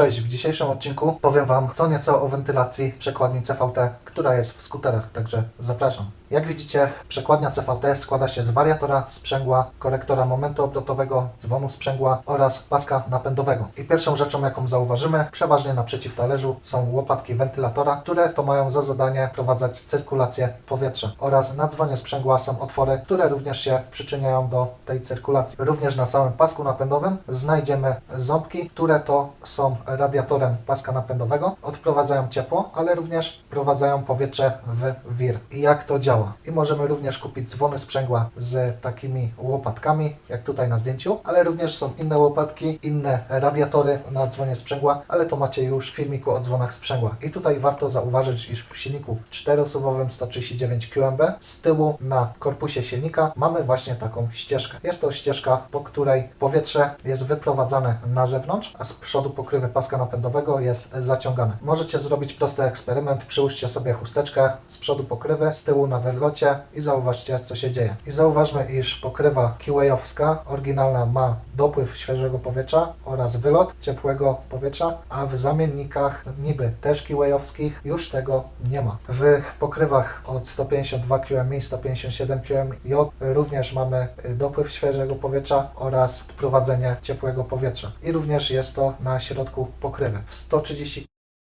Cześć, w dzisiejszym odcinku powiem Wam co nieco o wentylacji przekładni CVT, która jest w skuterach, także zapraszam. Jak widzicie, przekładnia CVT składa się z wariatora, sprzęgła, korektora momentu obrotowego, dzwonu sprzęgła oraz paska napędowego. I pierwszą rzeczą, jaką zauważymy, przeważnie naprzeciw talerzu są łopatki wentylatora, które to mają za zadanie prowadzać cyrkulację powietrza. Oraz na dzwonie sprzęgła są otwory, które również się przyczyniają do tej cyrkulacji. Również na samym pasku napędowym znajdziemy ząbki, które to są radiatorem paska napędowego, odprowadzają ciepło, ale również prowadzają powietrze w wir. I jak to działa? I możemy również kupić dzwony sprzęgła z takimi łopatkami, jak tutaj na zdjęciu, ale również są inne łopatki, inne radiatory na dzwonie sprzęgła, ale to macie już w filmiku o dzwonach sprzęgła. I tutaj warto zauważyć, iż w silniku czteroosobowym 139 QMB z tyłu na korpusie silnika mamy właśnie taką ścieżkę. Jest to ścieżka, po której powietrze jest wyprowadzane na zewnątrz, a z przodu pokrywy paska napędowego jest zaciągane. Możecie zrobić prosty eksperyment, przyłóżcie sobie chusteczkę z przodu pokrywy, z tyłu na werlocie i zauważcie co się dzieje. I zauważmy, iż pokrywa Kiwayowska oryginalna ma dopływ świeżego powietrza oraz wylot ciepłego powietrza, a w zamiennikach niby też Kiwayowskich już tego nie ma. W pokrywach od 152 QMI, 157 QMI również mamy y, dopływ świeżego powietrza oraz prowadzenie ciepłego powietrza. I również jest to na środku pokrywy. W 130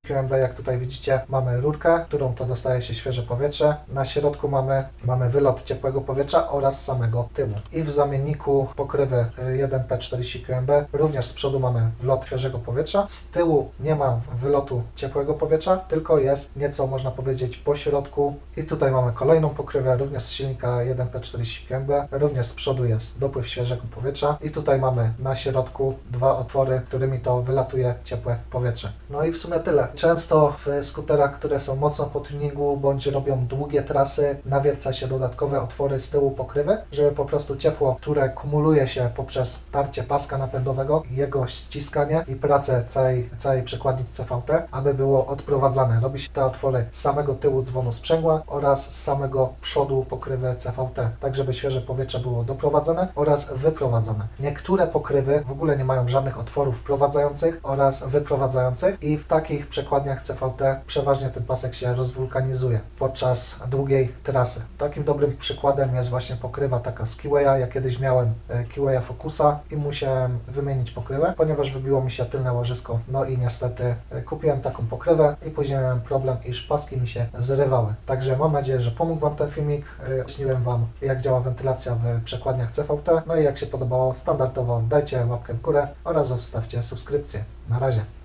QMB, jak tutaj widzicie, mamy rurkę, którą to dostaje się świeże powietrze. Na środku mamy, mamy wylot ciepłego powietrza oraz samego tyłu. I w zamienniku pokrywy y, 1P40 QMB również z przodu mamy wlot świeżego powietrza. Z tyłu nie ma wylotu ciepłego powietrza, tylko jest nieco, można powiedzieć, po środku. I tutaj mamy kolejną pokrywę, również z silnika 1P40 QMB. Również z przodu jest dopływ świeżego powietrza. I tutaj mamy na środku dwa otwory, którymi to wylatuje ciepłe powietrze. No i w sumie tyle. Często w skuterach, które są mocno po tuningu bądź robią długie trasy, nawierca się dodatkowe otwory z tyłu pokrywy, żeby po prostu ciepło, które kumuluje się poprzez tarcie paska napędowego, jego ściskanie i pracę całej, całej przekładni CVT, aby było odprowadzane. Robi się te otwory z samego tyłu dzwonu sprzęgła oraz z samego przodu pokrywy CVT, tak żeby świeże powietrze było doprowadzone oraz wyprowadzone. Niektóre pokrywy w ogóle nie mają żadnych otworów wprowadzających oraz wyprowadzających i w takich przekładniach CVT przeważnie ten pasek się rozwulkanizuje podczas długiej trasy. Takim dobrym przykładem jest właśnie pokrywa taka z Kiwaya. Ja kiedyś miałem e, Kiwaya Focusa i musiałem wymienić pokrywę, ponieważ wybiło mi się tylne łożysko. No i niestety e, kupiłem taką pokrywę i później miałem problem, iż paski mi się zrywały. Także mam nadzieję, że pomógł Wam ten filmik. E, Wyjaśniłem Wam, jak działa wentylacja w przekładniach CVT. No i jak się podobało, standardowo dajcie łapkę w górę oraz zostawcie subskrypcję. Na razie.